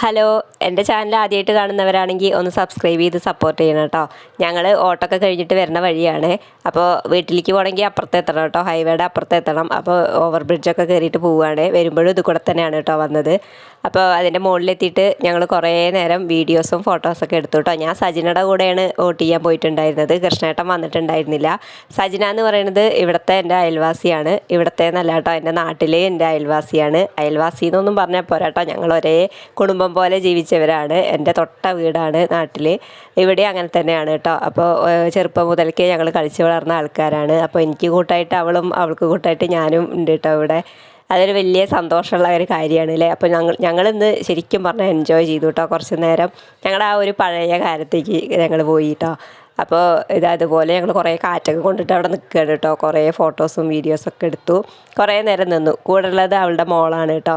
Hello എന്റെ channel ആദ്യമായിട്ട് കാണുന്നവരാണെങ്കിൽ ഒന്ന് സബ്സ്ക്രൈബ് ചെയ്ത് സപ്പോർട്ട് ചെയ്യണം കേട്ടോ. ഞങ്ങൾ ഓട്ടമൊക്കെ കഴിഞ്ഞിട്ട് വരുന്ന വഴിയാണ്. അപ്പോൾ വീട്ടിലേക്ക് പോകണമെങ്കിൽ അപ്പുറത്ത് എത്തണം കേട്ടോ. ഹൈവേയുടെ അപ്പുറത്ത് എത്തണം. അപ്പോൾ ഓവർ ബ്രിഡ്ജൊക്കെ കയറിയിട്ട് പോവുകയാണ്. വരുമ്പോഴും ഇത് കൂടെ തന്നെയാണ് കേട്ടോ വന്നത്. അപ്പോൾ അതിന്റെ മുകളിലെത്തിയിട്ട് ഞങ്ങൾ കുറേ നേരം വീഡിയോസും ഫോട്ടോസൊക്കെ എടുത്തു കേട്ടോ. ഞാൻ സജിനയുടെ കൂടെയാണ് വോട്ട് ചെയ്യാൻ പോയിട്ടുണ്ടായിരുന്നത്. കൃഷ്ണേട്ടൻ വന്നിട്ടുണ്ടായിരുന്നില്ല. സജിന എന്ന് പറയുന്നത് ഇവിടുത്തെ എന്റെ അയൽവാസിയാണ്. ഇവിടുത്തെ എന്നല്ല കേട്ടോ എന്റെ നാട്ടിലെ എന്റെ അയൽവാസിയാണ്. അയൽവാസി എന്നൊന്നും പറഞ്ഞാൽ പോരാട്ടോ ഞങ്ങൾ ഒരേ കുടുംബം പോലെ ജീവിച്ചവരാണ്. എന്റെ തൊട്ട വീടാണ് നാട്ടിൽ ഇവിടെ അങ്ങനെ തന്നെയാണ് കേട്ടോ. അപ്പോൾ ചെറുപ്പം മുതൽക്കേ ഞങ്ങൾ കളിച്ച് വളർന്ന ആൾക്കാരാണ്. അപ്പോൾ എനിക്ക് കൂട്ടായിട്ട് അവളും അവൾക്ക് കൂട്ടായിട്ട് ഞാനും ഉണ്ട് കേട്ടോ ഇവിടെ. അതൊരു വലിയ സന്തോഷമുള്ള ഒരു കാര്യമാണ് അല്ലേ അപ്പോൾ ഞങ്ങൾ ഞങ്ങളിന്ന് ശരിക്കും പറഞ്ഞാൽ എൻജോയ് ചെയ്തു കേട്ടോ കുറച്ച് നേരം. ഞങ്ങളുടെ ആ ഒരു പഴയ കാലത്തേക്ക് ഞങ്ങൾ പോയി കേട്ടോ അപ്പോൾ ഇത് അതുപോലെ ഞങ്ങൾ കുറേ കാറ്റൊക്കെ കൊണ്ടിട്ട് അവിടെ നിൽക്കുകയാണ് കേട്ടോ കുറേ ഫോട്ടോസും വീഡിയോസൊക്കെ എടുത്തു. കുറേ നേരം നിന്നു. കൂടെ ഉള്ളത് അവളുടെ മോളാണ് കേട്ടോ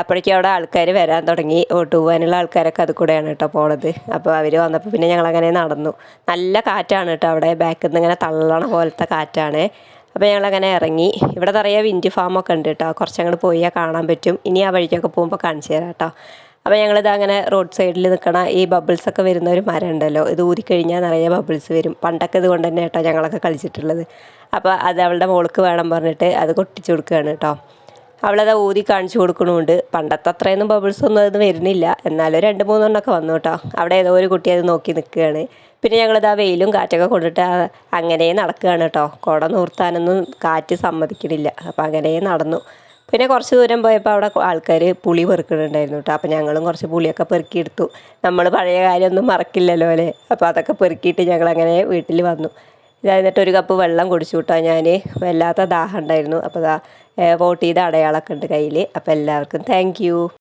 അപ്പോഴേക്കും അവിടെ ആൾക്കാർ വരാൻ തുടങ്ങി. ഓട്ട് പോകാനുള്ള ആൾക്കാരൊക്കെ അത് കൂടെയാണ് കേട്ടോ പോണത്. അപ്പോൾ അവർ വന്നപ്പോൾ പിന്നെ ഞങ്ങളങ്ങനെ നടന്നു. നല്ല കാറ്റാണ് കേട്ടോ അവിടെ. ബാക്കിൽ നിന്ന് ഇങ്ങനെ തള്ളണ പോലത്തെ കാറ്റാണ്. അപ്പോൾ ഞങ്ങളങ്ങനെ ഇറങ്ങി. ഇവിടെ നിറയെ വിൻഡ് ഫാമൊക്കെ ഉണ്ട് കേട്ടോ കുറച്ചങ്ങോട്ട് പോയാൽ കാണാൻ പറ്റും. ഇനി ആ വഴിക്കൊക്കെ പോകുമ്പോൾ കാണിച്ചു തരാം കേട്ടോ അപ്പോൾ ഞങ്ങളിത് അങ്ങനെ റോഡ് സൈഡിൽ നിൽക്കണ ഈ ബബിൾസ് ഒക്കെ വരുന്ന ഒരു മരം ഉണ്ടല്ലോ. ഇത് ഊരിക്കഴിഞ്ഞാൽ നിറയെ ബബിൾസ് വരും. പണ്ടൊക്കെ ഇത് കൊണ്ട് തന്നെ കേട്ടോ ഞങ്ങളൊക്കെ കളിച്ചിട്ടുള്ളത്. അപ്പോൾ അത് അവളുടെ മോൾക്ക് വേണം പറഞ്ഞിട്ട് അത് കൊട്ടിച്ചു കൊടുക്കുകയാണ് കേട്ടോ അവളത് ഊതി കാണിച്ചു കൊടുക്കണമുണ്ട്. പണ്ടത്തെ അത്രയൊന്നും ബബിൾസ് ഒന്നും അത് വരുന്നില്ല. എന്നാലും രണ്ട് മൂന്നെണ്ണമൊക്കെ വന്നു കേട്ടോ അവിടെ ഏതോ ഒരു കുട്ടി അത് നോക്കി നിൽക്കുകയാണ്. പിന്നെ ഞങ്ങളിത് ആ വെയിലും കാറ്റൊക്കെ കൊണ്ടിട്ട് അങ്ങനെ നടക്കുകയാണ് കേട്ടോ കുട നൂർത്താനൊന്നും കാറ്റ് സമ്മതിക്കണില്ല. അപ്പോൾ അങ്ങനെ നടന്നു. പിന്നെ കുറച്ച് ദൂരം പോയപ്പോൾ അവിടെ ആൾക്കാർ പുളി പെറുക്കുന്നുണ്ടായിരുന്നു കേട്ടോ അപ്പോൾ ഞങ്ങളും കുറച്ച് പുളിയൊക്കെ പെറുക്കിയെടുത്തു. നമ്മൾ പഴയ കാര്യമൊന്നും മറക്കില്ലല്ലോ അല്ലേ? അപ്പോൾ അതൊക്കെ പെറുക്കിയിട്ട് ഞങ്ങളങ്ങനെ വീട്ടിൽ വന്നു. എന്നിട്ട് ഒരു കപ്പ് വെള്ളം കുടിച്ചു കേട്ടോ ഞാൻ വല്ലാത്ത ദാഹം ഉണ്ടായിരുന്നു. അപ്പോൾ ദാ വോട്ട് ചെയ്ത അടയാളമൊക്കെ ഉണ്ട് കയ്യിൽ അപ്പോൾ എല്ലാവർക്കും താങ്ക്